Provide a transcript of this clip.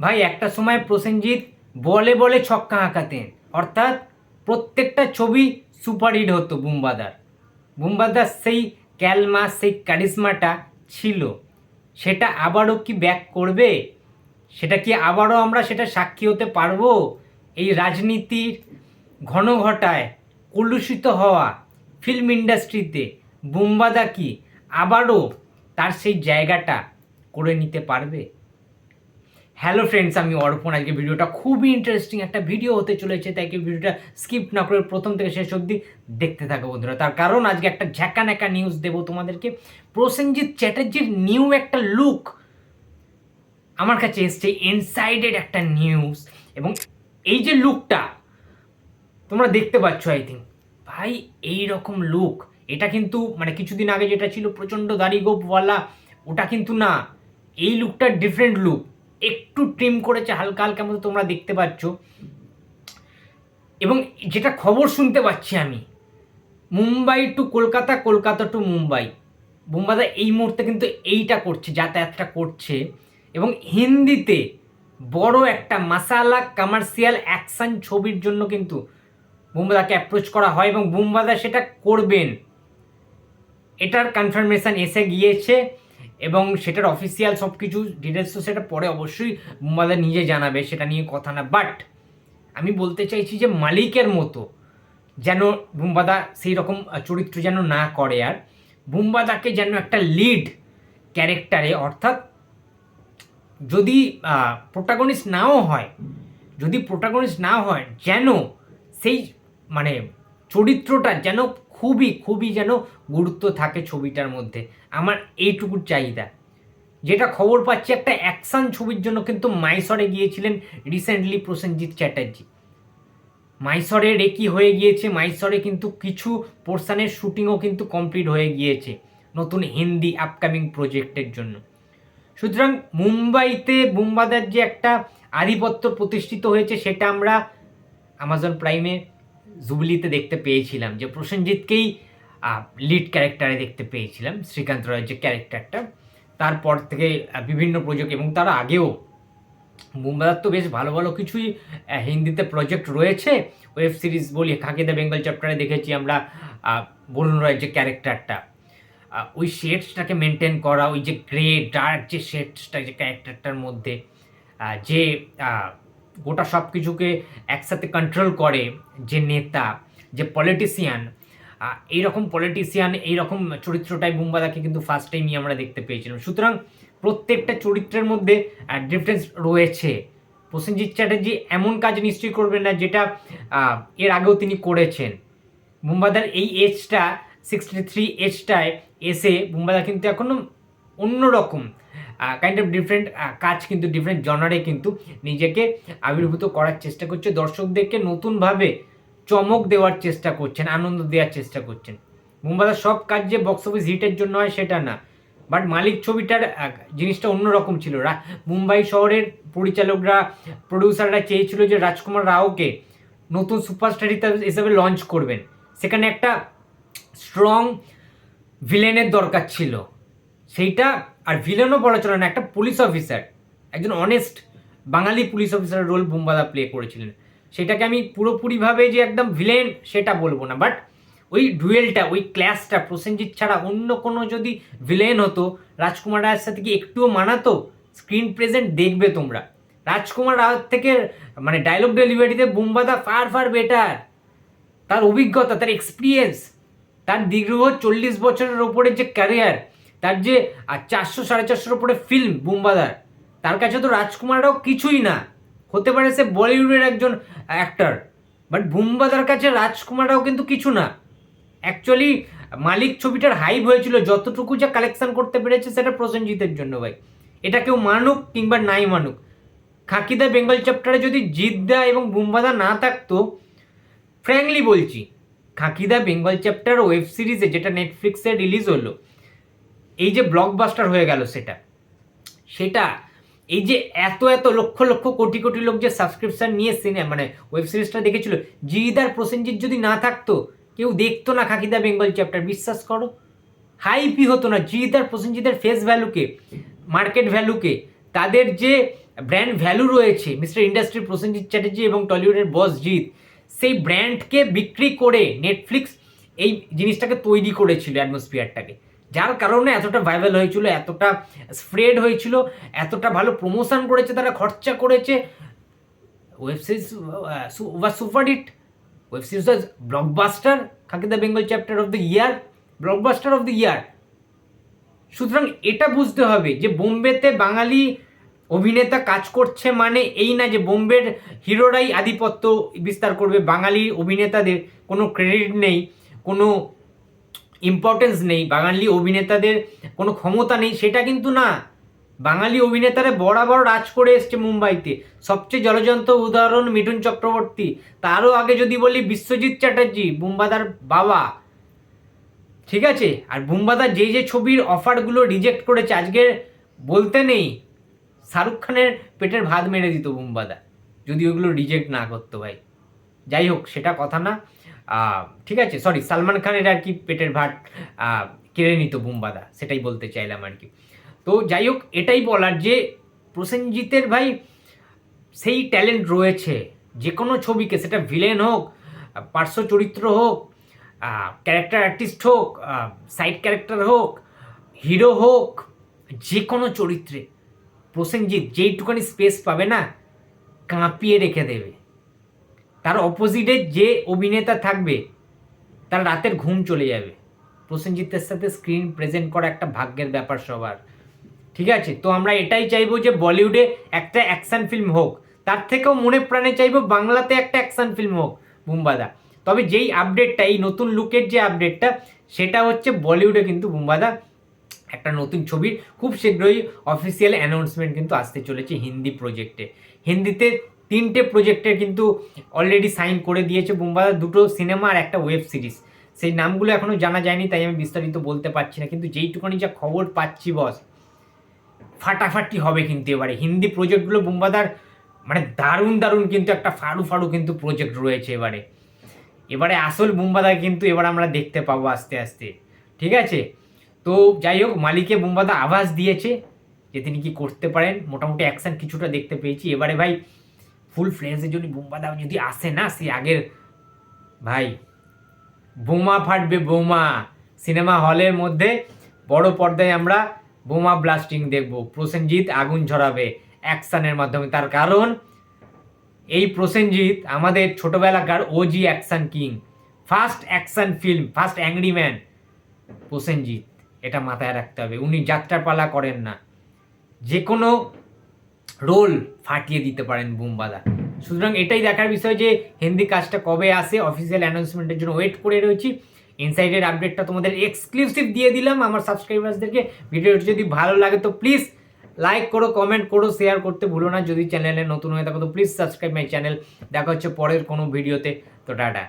ভাই, একটা সময় প্রসেনজিৎ বলে বলে ছক্কা আঁকাতেন। অর্থাৎ প্রত্যেকটা ছবি সুপারহিট হতো বুম্বাদার। বুম্বাদার সেই ক্যালমা, সেই ক্যারিসমাটা ছিল। সেটা আবারও কি ব্যাক করবে? সেটা কি আবারও আমরা সেটা সাক্ষী হতে পারব? এই রাজনীতির ঘন ঘটায় কলুষিত হওয়া ফিল্ম ইন্ডাস্ট্রিতে বুম্বাদা কি আবারও তার সেই জায়গাটা করে নিতে পারবে? হ্যালো ফ্রেন্ডস আমি অর্পণ। আজকে ভিডিওটা খুবই ইন্টারেস্টিং একটা ভিডিও হতে চলেছে, তাই কি ভিডিওটা স্কিপ না করে প্রথম থেকে শেষ অবধি দেখতে থাকো বন্ধুরা। তার কারণ আজকে একটা ঝ্যাকা ন্যাকা নিউজ দেবো তোমাদেরকে। প্রসেনজিৎ চ্যাটার্জির নিউ একটা লুক আমার কাছে এসছে ইনসাইডেড একটা নিউজ এবং এই যে লুকটা তোমরা দেখতে পাচ্ছ আই থিঙ্ক ভাই এই রকম লুক এটা কিন্তু মানে কিছুদিন আগে যেটা ছিল প্রচণ্ড দাড়ি গোপওয়ালা ওটা কিন্তু না, এই লুকটা ডিফারেন্ট লুক একটু ট্রিম করেছে, হালকা হালকা মতো তোমরা দেখতে পাচ্ছ। এবং যেটা খবর শুনতে পাচ্ছি আমি, মুম্বাই টু কলকাতা কলকাতা টু মুম্বাই। বুম্বাদা এই মুহূর্তে কিন্তু এইটা করছে, যাতায়াতটা করছে। এবং হিন্দিতে বড় একটা মাসালা কমার্শিয়াল অ্যাকশন ছবির জন্য কিন্তু বুম্বাদাকে অ্যাপ্রোচ করা হয় এবং বুম্বাদা সেটা করবেন। এটার কনফার্মেশন এসে গিয়েছে। এবং সেটার অফিসিয়াল সব কিছু ডিটেলস তো সেটা পরে অবশ্যই বুম্বাদা নিজে জানাবে, সেটা নিয়ে কথা না। বাট আমি বলতে চাইছি যে মালিকের মতো যেন বুম্বাদা সেই রকম চরিত্র যেন না করে আর বুম্বাদাকে যেন একটা লিড ক্যারেক্টারে অর্থাৎ যদি প্রোটাগনিস্ট নাও হয়, যদি প্রোটাগনিস্ট না হয়, যেন সেই মানে চরিত্রটা যেন খুবই খুবই যেন গুরুত্ব থাকে ছবিটার মধ্যে। আমার এইটুকুর চাহিদা। যেটা খবর পাচ্ছি, একটা অ্যাকশন ছবির জন্য কিন্তু মাইসরে গিয়েছিলেন রিসেন্টলি প্রসেনজিৎ চ্যাটার্জি। মাইসরে রেকি হয়ে গিয়েছে, মাইসরে কিন্তু কিছু পোর্শানের শুটিংও কিন্তু কমপ্লিট হয়ে গিয়েছে নতুন হিন্দি আপকামিং প্রজেক্টের জন্য। সুতরাং মুম্বাইতে বুম্বাদার যে একটা আধিপত্য প্রতিষ্ঠিত হয়েছে, সেটা আমরা আমাজন প্রাইমে জুবলিতে দেখতে পেয়েছিলাম যে প্রসেনজিৎকেই লিড ক্যারেক্টারে দেখতে পেয়েছিলাম, শ্রীকান্ত রায়ের যে ক্যারেক্টারটা তারপর থেকে বিভিন্ন প্রজেক্ট এবং তার আগেও মুম্বাইয়ের তো বেশ ভালো ভালো কিছুই হিন্দিতে প্রজেক্ট রয়েছে। ওয়েব সিরিজ বলি খাকিদা বেঙ্গল চ্যাপ্টারে দেখেছি আমরা বরুণ রায়ের যে ক্যারেক্টারটা ওই শেডসটাকে মেনটেন করা, ওই যে গ্রে ডার্ক যে শেডসটা যে ক্যারেক্টারটার মধ্যে যে গোটা সব কিছুকে একসাথে কন্ট্রোল করে যে নেতা, যে পলিটিশিয়ান এইরকম পলিটিশিয়ান এইরকম চরিত্রটাই বুম্বাদাকে কিন্তু ফার্স্ট টাইমই আমরা দেখতে পেয়েছিলাম। সুতরাং প্রত্যেকটা চরিত্রের মধ্যে ডিফারেন্স রয়েছে। প্রসেনজিৎ চ্যাটার্জি এমন কাজ নিশ্চয়ই করবেন না যেটা এর আগেও তিনি করেছেন। বুম্বাদার এই এজটা সিক্সটি থ্রি এজটায় এসে বুম্বাদা কিন্তু এখনও অন্যরকম। কাইন্ড অফ ডিফারেন্ট কাজ কিন্তু ডিফারেন্ট জনারে কিন্তু নিজেকে আবির্ভূত করার চেষ্টা করছে। দর্শকদেরকে নতুনভাবে চমক দেওয়ার চেষ্টা করছেন, আনন্দ দেওয়ার চেষ্টা করছেন। মুম্বাদার সব কাজ যে বক্স অফিস হিটের জন্য হয় সেটা না। বাট মালিক ছবিটার জিনিসটা অন্যরকম ছিল। মুম্বাই শহরের পরিচালকরা প্রডিউসাররা চেয়েছিল যে রাজকুমার রাওকে নতুন সুপারস্টার হিসাবে লঞ্চ করবেন। সেখানে একটা স্ট্রং ভিলেনের দরকার ছিল। সেইটা আর ভিলেনও বলা চলে না, একটা পুলিশ অফিসার একজন অনেস্ট বাঙালি পুলিশ অফিসারের রোল বুম্বাদা প্লে করেছিলেন। সেটাকে আমি পুরোপুরিভাবে যে একদম ভিলেন সেটা বলব না। বাট ওই ডুয়েলটা ওই ক্লাসটা প্রসেনজিৎ ছাড়া অন্য কোনো যদি ভিলেন হতো, রাজকুমার রায়ের সাথে কি একটুও মানাতো? স্ক্রিন প্রেজেন্ট দেখবে তোমরা। রাজকুমার রায়ের থেকে মানে ডায়লগ ডেলিভারিতে বুম্বাদা ফার ফার বেটার তার অভিজ্ঞতা, তার এক্সপিরিয়েন্স তার দীর্ঘ চল্লিশ বছরের ওপরে যে ক্যারিয়ার তার যে, আর চারশো, সাড়ে চারশোর উপরে ফিল্ম বুম্বাদার। তার কাছে তো রাজকুমাররাও কিছুই না। হতে পারে সে বলিউডের একজন অ্যাক্টার বাট বুম্বাদার কাছে রাজকুমাররাও কিন্তু কিছু না। অ্যাকচুয়ালি মালিক ছবিটার হাইপ হয়েছিল, যতটুকু যা কালেকশন করতে পেরেছে সেটা প্রসেনজিতের জন্য ভাই। এটা কেউ মানুক কিংবা নাই মানুক। খাকিদা বেঙ্গল চ্যাপ্টারে যদি জিদ্দা এবং বুম্বাদা না থাকতো ফ্র্যাঙ্কলি বলছি, খাকিদা বেঙ্গল চ্যাপ্টার ওয়েব সিরিজে যেটা নেটফ্লিক্সে রিলিজ হলো এই যে ব্লকবাস্টার হয়ে গেল সেটা। সেটা এই যে এত এত লক্ষ লক্ষ কোটি কোটি লোক যে সাবস্ক্রিপশন নিয়ে সিনেমা মানে ওয়েব সিরিজটা দেখেছিল জিদার প্রসেনজিৎ যদি না থাকতো, কেউ দেখতো না খাকিদা বেঙ্গল চ্যাপ্টার বিশ্বাস করো। হাইপই হতো না জিদার প্রসেনজিতের ফেস ভ্যালুকে মার্কেট ভ্যালুকে তাদের যে ব্র্যান্ড ভ্যালু রয়েছে মিস্টার ইন্ডাস্ট্রি প্রসেনজিৎ চ্যাটার্জি এবং টলিউডের বস জিৎ সেই ব্র্যান্ডকে বিক্রি করে নেটফ্লিক্স এই জিনিসটাকে তৈরি করেছিল অ্যাটমসফিয়ারটাকে যার কারণে এতটা ভাইরাল হয়েছিল, এতটা স্প্রেড হয়েছিল, এতটা ভালো প্রমোশন করেছে, তারা খরচা করেছে। Web series was super hit web series was blockbuster Khakee the Bengal chapter of the year blockbuster of the year সুতরাং এটা বুঝতে হবে যে বোম্বেতে বাঙালি অভিনেতা কাজ করছে মানে এই না যে বোম্বের হিরোরাই আধিপত্য বিস্তার করবে, বাঙালি অভিনেতাদের কোনো ক্রেডিট নেই, কোনো ইম্পর্টেন্স নেই। বাঙালি অভিনেতাদের কোনো ক্ষমতা নেই, সেটা কিন্তু না। বাঙালি অভিনেতারা বরাবর রাজ করে এসছে মুম্বাইতে। সবচেয়ে জলজন্ত উদাহরণ মিঠুন চক্রবর্তী। তারও আগে যদি বলি বিশ্বজিৎ চ্যাটার্জি, বুম্বাদার বাবা। ঠিক আছে? আর বুম্বাদা যে যে ছবির অফারগুলো রিজেক্ট করেছে, আজকে বলতে নেই। শাহরুখ খানের পেটের ভাত মেরে দিত বুম্বাদা। যদি ওগুলো রিজেক্ট না করতো ভাই। যাই হোক, সেটা কথা না। ঠিক আছে সরি সালমান খানের আর কি পেটের আহ, কেড়ে নিত বুম্বাদা সেটাই বলতে চাইলাম আর কি। তো যাই হোক এটাই বলার যে প্রসেনজিতের ভাই সেই ট্যালেন্ট রয়েছে যে কোনো ছবিকে সেটা ভিলেন হোক পার্শ্ব চরিত্র হোক ক্যারেক্টার আর্টিস্ট হোক সাইড ক্যারেক্টার হোক হিরো হোক যে কোনো চরিত্রে প্রসেনজিৎ যেইটুখানি স্পেস পাবে না কাঁপিয়ে রেখে দেবে। তার অপোজিটে যে অভিনেতা থাকবে, তার রাতের ঘুম চলে যাবে। প্রসেনজিতের সাথে স্ক্রিন প্রেজেন্ট করা একটা ভাগ্যের ব্যাপার সবার। ঠিক আছে? তো আমরা এটাই চাইব যে বলিউডে একটা অ্যাকশন ফিল্ম হোক। তার থেকেও মনে প্রাণে চাইব বাংলাতে একটা অ্যাকশন ফিল্ম হোক, বুম্বাদা। তবে যেই আপডেটটা এই নতুন লুকের যে আপডেটটা সেটা হচ্ছে বলিউডে কিন্তু বুম্বাদা একটা নতুন ছবির খুব শীঘ্রই অফিসিয়াল অ্যানাউন্সমেন্ট কিন্তু আসতে চলেছে হিন্দি প্রজেক্টে হিন্দিতে তিনটে প্রজেক্টের কিন্তু অলরেডি সাইন করে দিয়েছে বুম্বাদা। দুটো সিনেমা আর একটা ওয়েব সিরিজ সেই নামগুলো এখনও জানা যায়নি, তাই আমি বিস্তারিত বলতে পারছি না। কিন্তু যেইটুকুনি যা খবর পাচ্ছি বস ফাটাফাটি হবে কিন্তু এবারে। হিন্দি প্রজেক্টগুলো বুম্বাদার মানে দারুণ দারুণ কিন্তু একটা ফাড়ু ফাড়ু কিন্তু প্রজেক্ট রয়েছে এবারে। এবারে আসল বুম্বাদা কিন্তু এবার আমরা দেখতে পাবো আস্তে আস্তে। ঠিক আছে? তো যাই হোক, মালিকে বুম্বাদা আভাস দিয়েছে যে তিনি কি করতে পারেন। মোটামুটি অ্যাকশন কিছুটা দেখতে পেয়েছি। এবারে ভাই ফুল ফ্রেন্ডসের জন্য বুম্বাদা যদি আসে না সে আগের ভাই, বোমা ফাটবে বোমা। সিনেমা হলের মধ্যে বড় পর্দায় আমরা বোমা ব্লাস্টিং দেখব। প্রসেনজিৎ আগুন ঝরাবে অ্যাকশনের মাধ্যমে। তার কারণ, এই প্রসেনজিৎ আমাদের ছোটবেলাকার OG action king first action film first angry man Prosenjit, এটা মাথায় রাখতে হবে। উনি যাত্রাপালা করেন না। যে কোনো রোল ফাটিয়ে দিতে পারেন বুমবাদা। সুতরাং এটাই দেখার বিষয় যে হিন্দি কাজটা কবে আসে অফিসিয়াল অ্যানাউন্সমেন্টের জন্য ওয়েট করে রয়েছি। ইনসাইডের আপডেটটা তোমাদের এক্সক্লুসিভ দিয়ে দিলাম আমার সাবস্ক্রাইবার্সদেরকে ভিডিওটি যদি ভালো লাগে তো প্লিজ লাইক করো কমেন্ট করো শেয়ার করতে ভুলো না। যদি চ্যানেলে নতুন হয়ে থাকো তো প্লিজ সাবস্ক্রাইব মাই চ্যানেল দেখা হচ্ছে পরের কোনো ভিডিওতে তো টাটা।